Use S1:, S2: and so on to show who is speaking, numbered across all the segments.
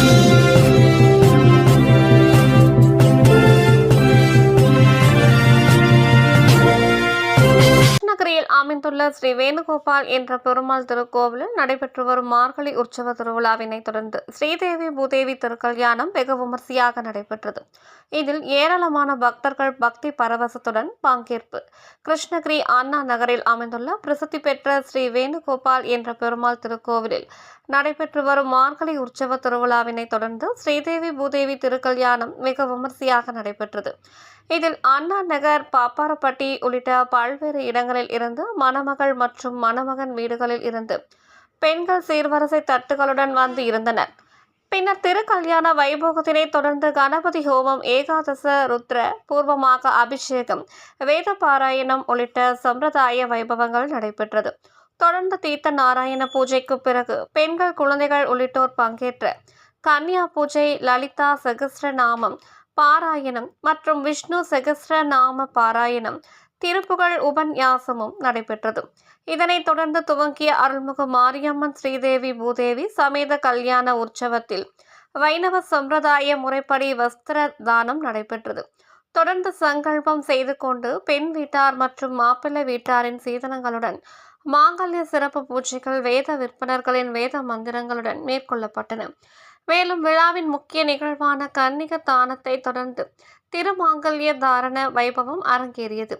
S1: Música அமைந்துள்ள ஸ்ரீ வேணுகோபால் என்ற பெருமாள் திருக்கோவிலில் நடைபெற்று வரும் மார்கழி உற்சவ திருவிழாவினை தொடர்ந்து ஸ்ரீதேவி பூதேவி திருக்கல்யாணம் வெகு விமர்சையாக நடைபெற்றது. இதில் ஏராளமான பக்தர்கள் பக்தி பரவசத்துடன் பங்கேற்பு. கிருஷ்ணகிரி அண்ணா நகரில் அமைந்துள்ள பிரசித்தி பெற்ற ஸ்ரீ வேணுகோபால் என்ற பெருமாள் திருக்கோவிலில் நடைபெற்று வரும் மார்கழி உற்சவ திருவிழாவினை தொடர்ந்து ஸ்ரீதேவி பூதேவி திருக்கல்யாணம் மிக விமர்சையாக நடைபெற்றது. இதில் அண்ணா நகர் பாப்பாரப்பட்டி உள்ளிட்ட பல்வேறு இடங்களில் இருந்து மணமகள் மற்றும் மணமகன் வீடுகளில் இருந்து பெண்கள் சீர்வரிசை தட்டுகளுடன் வந்து இருந்தனர். பின்னர் திருக்கல்யாண வைபோகத்தினை தொடர்ந்து கணபதி ஹோமம் ஏகாதச ருத்ர பூர்வமாக அபிஷேகம் வேத பாராயணம் உள்ளிட்ட சம்பிரதாய வைபவங்கள் நடைபெற்றது. தொடர்ந்து தீர்த்த நாராயண பூஜைக்கு பிறகு பெண்கள் குழந்தைகள் உள்ளிட்டோர் பங்கேற்ற கன்னியா பூஜை லலிதா சகஸ்ரநாமம் பாராயணம் மற்றும் விஷ்ணு சகஸ்ரநாம பாராயணம் திருப்புகழ் உபன்யாசமும் நடைபெற்றது. இதனைத் தொடர்ந்து துவங்கிய அருள்மிகு மாரியம்மன் ஸ்ரீதேவி பூதேவி சமேத கல்யாண உற்சவத்தில் வைணவ சம்பிரதாய முறைப்படி வஸ்திர தானம் நடைபெற்றது. தொடர்ந்து சங்கல்பம் செய்து கொண்டு பெண் வீட்டார் மற்றும் மாப்பிள்ளை வீட்டாரின் சீதனங்களுடன் மாங்கல்ய சிறப்பு பூஜைகள் வேத விற்பனர்களின் வேத மந்திரங்களுடன் மேற்கொள்ளப்பட்டன. மேலும் விழாவின் முக்கிய நிகழ்வான கன்னிக தானத்தை தொடர்ந்து திருமாங்கல்ய தாரண வைபவம் அரங்கேறியது.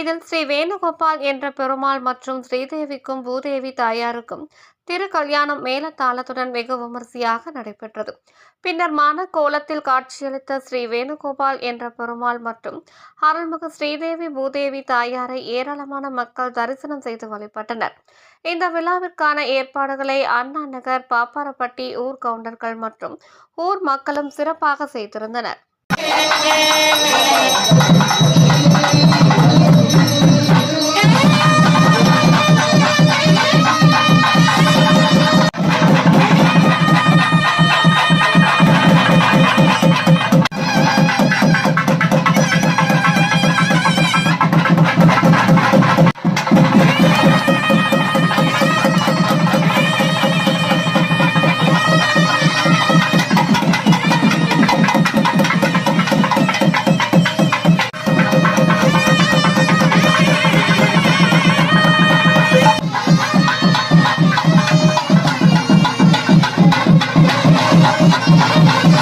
S1: இதில் ஸ்ரீ வேணுகோபால் என்ற பெருமாள் மற்றும் ஸ்ரீதேவிக்கும் பூதேவி தாயாருக்கும் திரு கல்யாணம் மேலத்தாளத்துடன் வெகு விமரிசையாக நடைபெற்றது. பின்னர் மான கோலத்தில் காட்சியளித்த ஸ்ரீ வேணுகோபால் என்ற பெருமாள் மற்றும் அருள்மிகு ஸ்ரீதேவி பூதேவி தாயாரை ஏராளமான மக்கள் தரிசனம் செய்து வழிபட்டனர். இந்த விழாவிற்கான ஏற்பாடுகளை அண்ணா நகர் பாப்பாரப்பட்டி ஊர் கவுண்டர்கள் மற்றும் ஊர் மக்களும் சிறப்பாக செய்திருந்தனர்.